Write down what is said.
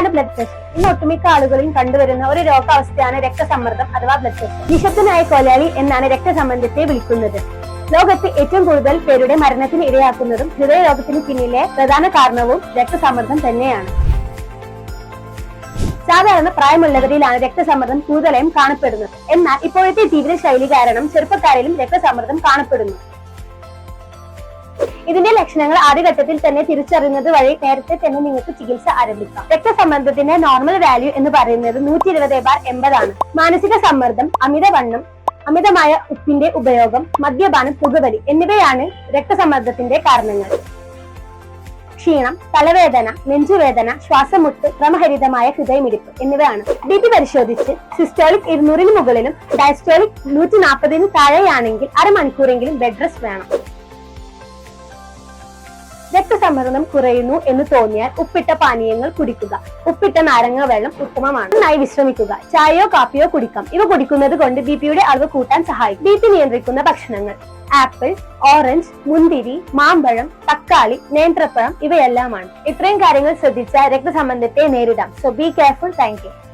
എന്താണ് blood pressure ഇന്ന് ഒട്ടുമിക്ക ആളുകളും കണ്ടുവരുന്ന ഒരു രോഗാവസ്ഥയാണ് രക്തസമ്മർദ്ദം അഥവാ ബ്ലഡ് പ്രഷർ നിശബ്ദനായ കൊലയാളി എന്നാണ് രക്തസമ്മർദ്ദത്തെ വിളിക്കുന്നത്. ലോകത്ത് ഏറ്റവും കൂടുതൽ പേരുടെ മരണത്തിന് ഇരയാക്കുന്നതും ഹൃദയരോഗത്തിന് പിന്നിലെ പ്രധാന കാരണവും രക്തസമ്മർദ്ദം തന്നെയാണ്. സാധാരണ പ്രായമുള്ളവരിലാണ് രക്തസമ്മർദ്ദം കൂടുതലായും കാണപ്പെടുന്നത്. എന്നാൽ ഇപ്പോഴത്തെ ജീവിതശൈലി കാരണം ചെറുപ്പക്കാരിലും രക്തസമ്മർദ്ദം കാണപ്പെടുന്നു. ഇതിന്റെ ലക്ഷണങ്ങൾ ആദ്യഘട്ടത്തിൽ തന്നെ തിരിച്ചറിയുന്നത് വഴി നേരത്തെ തന്നെ നിങ്ങൾക്ക് ചികിത്സ ആരംഭിക്കാം. രക്തസമ്മർദ്ദത്തിന്റെ നോർമൽ വാല്യൂ എന്ന് പറയുന്നത് നൂറ്റി ഇരുപത് ബാർ എൺപതാണ്. മാനസിക സമ്മർദ്ദം അമിതവണ്ണം അമിതമായ ഉപ്പിന്റെ ഉപയോഗം മദ്യപാനം പുകവലി എന്നിവയാണ് രക്തസമ്മർദ്ദത്തിന്റെ കാരണങ്ങൾ. ക്ഷീണം തലവേദന നെഞ്ചുവേദന ശ്വാസമുട്ട് ക്രമഹരിതമായ ഹൃദയമിടിപ്പ് എന്നിവയാണ്. ബി പി പരിശോധിച്ച് സിസ്റ്റോളിക് ഇരുന്നൂറിന് മുകളിലും ഡയസ്റ്റോളിക് നൂറ്റി നാൽപ്പതിന് താഴെയാണെങ്കിൽ അരമണിക്കൂറെങ്കിലും ബെഡ് റെസ്റ്റ് വേണം. രക്തസമ്മർദ്ദം കുറയുന്നു എന്ന് തോന്നിയാൽ ഉപ്പിട്ട പാനീയങ്ങൾ കുടിക്കുക. ഉപ്പിട്ട നാരങ്ങ വെള്ളം ഉത്തമമാണ്. നന്നായി വിശ്രമിക്കുക. ചായയോ കാപ്പിയോ കുടിക്കാം. ഇവ കുടിക്കുന്നത് കൊണ്ട് ബി പിയുടെ അളവ് കൂട്ടാൻ സഹായിക്കും. ബി പി നിയന്ത്രിക്കുന്ന ഭക്ഷണങ്ങൾ. ആപ്പിൾ ഓറഞ്ച് മുന്തിരി മാമ്പഴം തക്കാളി നേന്ത്രപ്പഴം ഇവയെല്ലാമാണ്. ഇത്രയും കാര്യങ്ങൾ ശ്രദ്ധിച്ചാൽ രക്തസമ്മർദ്ദത്തെ നേരിടാം. So be careful thank